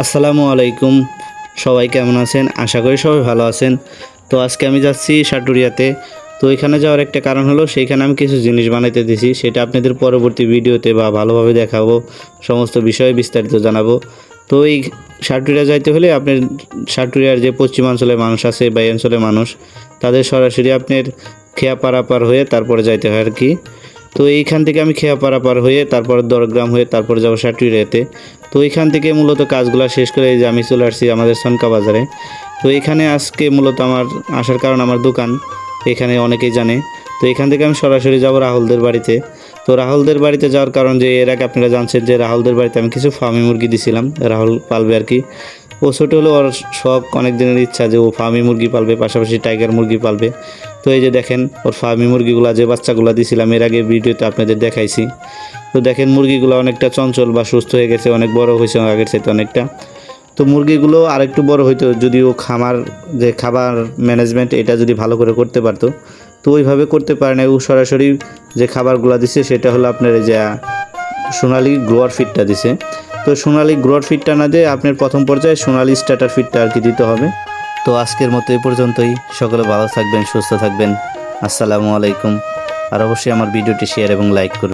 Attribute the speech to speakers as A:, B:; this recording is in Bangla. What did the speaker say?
A: আসসালামু আলাইকুম। সবাই কেমন আছেন? আশা করি সবাই ভালো আছেন। তো আজকে আমি যাচ্ছি সাটুরিয়াতে। তো এখানে যাওয়ার একটা কারণ হলো সেইখানে আমি কিছু জিনিস বানাইতে দিছি। সেটা আপনাদের পরবর্তী ভিডিওতে বা ভালোভাবে দেখাবো। সমস্ত বিষয়ে বিস্তারিত জানাব। তো এই সাটুরিয়া যাইতে হলে আপনার সাটুরিয়ার যে পশ্চিমাঞ্চলের মানুষ আছে বা এই অঞ্চলের মানুষ, তাদের সরাসরি আপনার খেয়া পারাপার হয়ে তারপরে যাইতে হয় আর কি। তো এইখান থেকে আমি খেয়া পারাপার হয়ে তারপর দরগ্রাম হয়ে তারপর যাব সাটুরিয়াতে। তো এখান থেকে মূলত কাজগুলো শেষ করে এই যে আমি চলে আসছি আমাদের সনকা বাজারে। তো এখানে আজকে মূলত আমার আসার কারণ আমার দোকান, এখানে অনেকেই জানে। তো এখান থেকে আমি সরাসরি যাব রাহুলদের বাড়িতে। তো রাহুলদের বাড়িতে যাওয়ার কারণ যে এর আগে আপনারা জানছেন যে রাহুলদের বাড়িতে আমি কিছু ফার্মি মুরগি দিছিলাম, রাহুল পালবে আর কি। ও ছোটো হলেও ওর শখ, অনেক দিনের ইচ্ছা যে ও ফার্মি মুরগি পালবে, পাশাপাশি টাইগার মুরগি পালবে। তো এই যে দেখেন, ওর ফার্মি মুরগিগুলো যে বাচ্চাগুলো দিছিলাম, এর আগে ভিডিওতে আপনাদের দেখাইছি। তো দেখেন, মুরগিগুলো অনেকটা চঞ্চল বা সুস্থ হয়ে গেছে, অনেক বড় হয়েছে, আগের চাইতে অনেকটা। তো মুরগিগুলো আরেকটু বড় হইতো যদি ও খামার, যে খাবার ম্যানেজমেন্ট এটা যদি ভালো করে করতে পারতো। তো ওইভাবে করতে পারে না ও সরাসরি যে খাবারগুলো দিছে, সেটা হলো আপনার এই যে, সোনালি গ্রোয়ার ফিডটা দিছে। তো সোনালি গ্রোয়ার ফিডটা না দিয়ে আপনার প্রথম পর্যায়ে সোনালি স্টার্টার ফিডটা আর কি দিতে হবে। তো আজকের মতো এ পর্যন্তই। সকলে ভালো থাকবেন, সুস্থ থাকবেন। আসসালামু আলাইকুম। আর অবশ্যই আমার ভিডিওটি শেয়ার এবং লাইক করবেন।